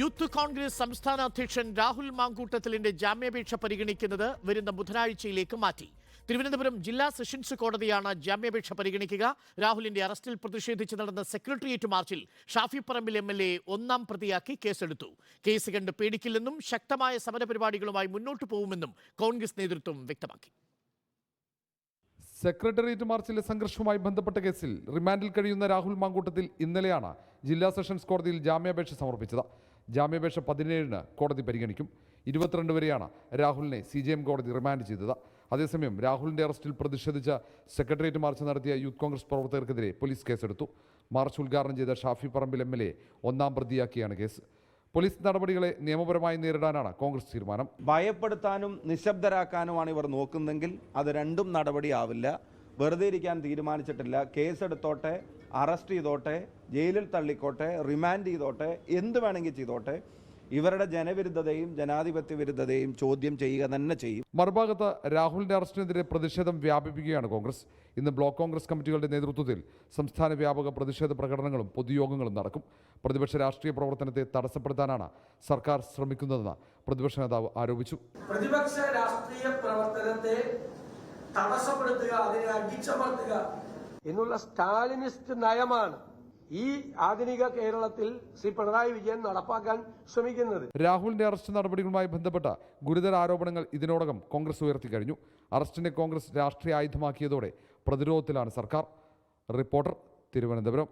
Youth Congress സംസ്ഥാന അധ്യക്ഷൻ രാഹുൽ മാങ്കൂട്ടത്തിലിന്റെ ജാമ്യാപേക്ഷ പരിഗണിക്കുന്നത് വരുന്ന ബുധനാഴ്ചയിലേക്ക് മാറ്റി. തിരുവനന്തപുരം ജില്ലാ സെഷൻസ് കോടതിയാണ് ജാമ്യാപേക്ഷ പരിഗണിക്കുക. രാഹുലിന്റെ അറസ്റ്റിൽ പ്രതിഷേധിച്ച് നടന്ന സെക്രട്ടേറിയറ്റ് മാർച്ചിൽ Shafi Parambil M L A ഒന്നാം പ്രതിയാക്കി കേസെടുത്തു. കേസ് കണ്ട് പേടിക്കില്ലെന്നും ശക്തമായ സമരപരിപാടികളുമായി മുന്നോട്ടു പോകുമെന്നും കോൺഗ്രസ് നേതൃത്വം വ്യക്തമാക്കി. സെക്രട്ടേറിയറ്റ് മാർച്ചിലെ സംഘർഷവുമായി ബന്ധപ്പെട്ട കേസിൽ റിമാൻഡിൽ കഴിയുന്ന രാഹുൽ മാങ്കൂട്ടത്തിൽ ഇന്നലെയാണ് ജില്ലാ സെഷൻസ് കോടതിയിൽ ജാമ്യാപേക്ഷ സമർപ്പിച്ചത്. ജാമ്യാപേക്ഷ പതിനേഴിന് കോടതി പരിഗണിക്കും. ഇരുപത്തിരണ്ട് വരെയാണ് രാഹുലിനെ സി ജെ എം കോടതി റിമാൻഡ് ചെയ്തത്. അതേസമയം രാഹുലിന്റെ അറസ്റ്റിൽ പ്രതിഷേധിച്ച സെക്രട്ടേറിയറ്റ് മാർച്ച് നടത്തിയ യൂത്ത് കോൺഗ്രസ് പ്രവർത്തകർക്കെതിരെ പോലീസ് കേസെടുത്തു. മാർച്ച് ഉദ്ഘാടനം ചെയ്ത Shafi Parambil M L A ഒന്നാം പ്രതിയാക്കിയാണ് കേസ്. പോലീസ് നടപടികളെ നിയമപരമായി നേരിടാനാണ് കോൺഗ്രസ് തീരുമാനം. ഭയപ്പെടുത്താനും നിശബ്ദരാക്കാനുമാണ് ഇവർ നോക്കുന്നതെങ്കിൽ അത് രണ്ടും നടപടിയാവില്ല. വെറുതെ ഇരിക്കാൻ തീരുമാനിച്ചിട്ടില്ല. കേസെടുത്തോട്ടെ അറസ്റ്റ് ചെയ്തോട്ടെ ജയിലിൽ തള്ളിക്കോട്ടെ റിമാൻഡ് ചെയ്തോട്ടെ എന്ത് വേണമെങ്കിൽ ചെയ്തോട്ടെ ഇവരുടെ ജനവിരുദ്ധതയും ജനാധിപത്യ വിരുദ്ധതയും ചോദ്യം ചെയ്യുക തന്നെ ചെയ്യും. മറുഭാഗത്ത് രാഹുലിന്റെ അറസ്റ്റിനെതിരെ പ്രതിഷേധം വ്യാപിപ്പിക്കുകയാണ് കോൺഗ്രസ്. ഇന്ന് ബ്ലോക്ക് കോൺഗ്രസ് കമ്മിറ്റികളുടെ നേതൃത്വത്തിൽ സംസ്ഥാന വ്യാപക പ്രതിഷേധ പ്രകടനങ്ങളും പൊതുയോഗങ്ങളും നടക്കും. പ്രതിപക്ഷ രാഷ്ട്രീയ പ്രവർത്തനത്തെ തടസ്സപ്പെടുത്താനാണ് സർക്കാർ ശ്രമിക്കുന്നതെന്ന് പ്രതിപക്ഷ നേതാവ് ആരോപിച്ചു. പ്രതിപക്ഷ രാഷ്ട്രീയ പ്രവർത്തനത്തെ തടസ്സപ്പെടുത്തുക അതിനെ അടിച്ചമർത്തുക എന്നുള്ള സ്റ്റാലിനിസ്റ്റ് നയമാണ് ഈ ആധുനിക കേരളത്തിൽ ശ്രീ പിണറായി വിജയൻ നടപ്പാക്കാൻ ശ്രമിക്കുന്നത്. രാഹുലിന്റെ അറസ്റ്റ് നടപടികളുമായി ബന്ധപ്പെട്ട ഗുരുതര ആരോപണങ്ങൾ ഇതിനോടകം കോൺഗ്രസ് ഉയർത്തി കഴിഞ്ഞു. അറസ്റ്റിനെ കോൺഗ്രസ് രാഷ്ട്രീയ ആയുധമാക്കിയതോടെ പ്രതിരോധത്തിലാണ് സർക്കാർ. റിപ്പോർട്ടർ തിരുവനന്തപുരം.